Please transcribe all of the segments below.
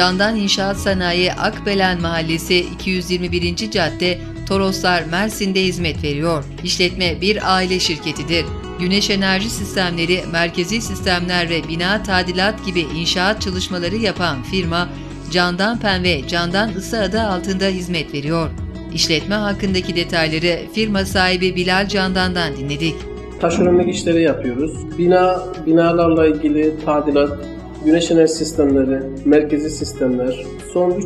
Candan İnşaat Sanayi Akbelen Mahallesi 221. Cadde Toroslar Mersin'de hizmet veriyor. İşletme bir aile şirketidir. Güneş enerji sistemleri, merkezi sistemler ve bina tadilat gibi inşaat çalışmaları yapan firma Candan Pen ve Candan Isı adı altında hizmet veriyor. İşletme hakkındaki detayları firma sahibi Bilal Candan'dan dinledik. Taşeronluk işleri yapıyoruz. Bina, binalarla ilgili tadilat, güneş enerji sistemleri, merkezi sistemler. Son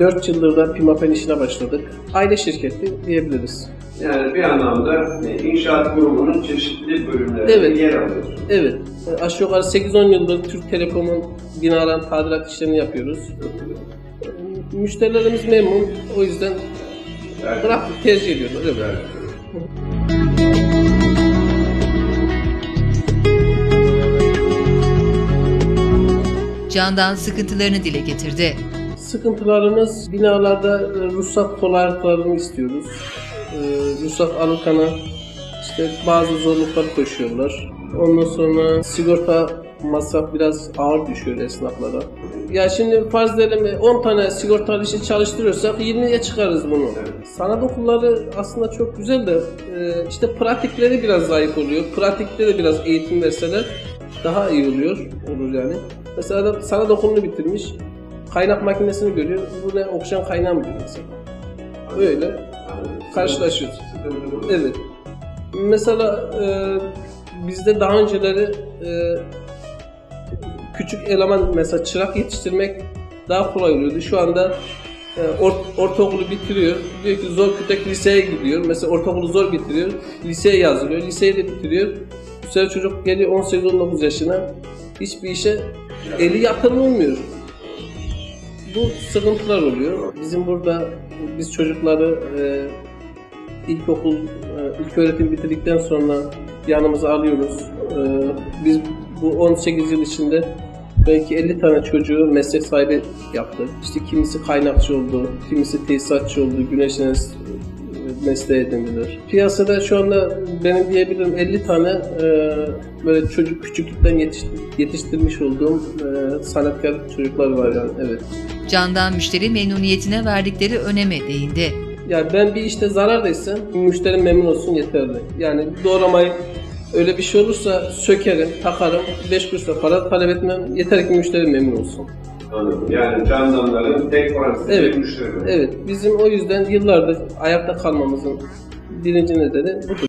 4 yıldır da Pimapen işine başladık. Aile şirketi diyebiliriz. Yani bir anlamda e, inşaat grubunun çeşitli bölümlerinde Evet. yer alıyorsun. Evet, e, aşağı yukarı 8-10 yıldır Türk Telekom'un binaların tadilat işlerini yapıyoruz. Müşterilerimiz memnun, o yüzden Yani, bıraktık, tercih ediyorlar. Evet. yani, Candan sıkıntılarını dile getirdi. Sıkıntılarımız binalarda e, ruhsat kolaylıklarını istiyoruz. E, ruhsat alırken işte bazı zorluklar koşuyorlar. Ondan sonra sigorta masraf biraz ağır düşüyor esnaflara. Ya şimdi farz edelim 10 tane sigortalı işi çalıştırıyorsak 20'ye çıkarız bunu. Sanat okulları aslında çok güzel de e, işte pratikleri biraz zayıf oluyor. Pratikte de biraz eğitim verseler daha iyi oluyor. Olur yani. Mesela adam sanat okulunu bitirmiş. Kaynak makinesini görüyor. Bu ne okşan kaynağı mı diyor mesela. Öyle yani, karşılaşıyoruz. Evet. Mesela e, bizde daha önceleri e, küçük eleman mesela çırak yetiştirmek daha kolay oluyordu. Şu anda e, ort, ortaokulu bitiriyor. Diyor ki zor kütek liseye gidiyor. Mesela ortaokulu zor bitiriyor. Liseye yazılıyor. Liseyi de bitiriyor. Bu çocuk geliyor 18-19 yaşına. Hiçbir işe eli yatırılmıyor. Bu sıkıntılar oluyor. Bizim burada biz çocukları e, ilkokul, e, ilk öğretim bitirdikten sonra yanımıza alıyoruz. E, biz bu 18 yıl içinde belki 50 tane çocuğu meslek sahibi yaptık. İşte kimisi kaynakçı oldu, kimisi tesisatçı oldu, güneş enerjisi mesleği edindiler. Piyasada şu anda benim diyebilirim 50 tane e, böyle çocuk küçüklükten yetiştir, yetiştirmiş olduğum e, sanatkar çocuklar var yani evet. Candan müşteri memnuniyetine verdikleri öneme değindi. Yani ben bir işte zarar da etsem müşterim memnun olsun yeterli. Yani doğramayı öyle bir şey olursa sökerim, takarım, 5 kuruş da para talep etmem. Yeter ki müşterim memnun olsun. Anladım. Yani candanların tek parası Evet. müşteri. Evet, bizim o yüzden yıllardır ayakta kalmamızın birinci nedeni budur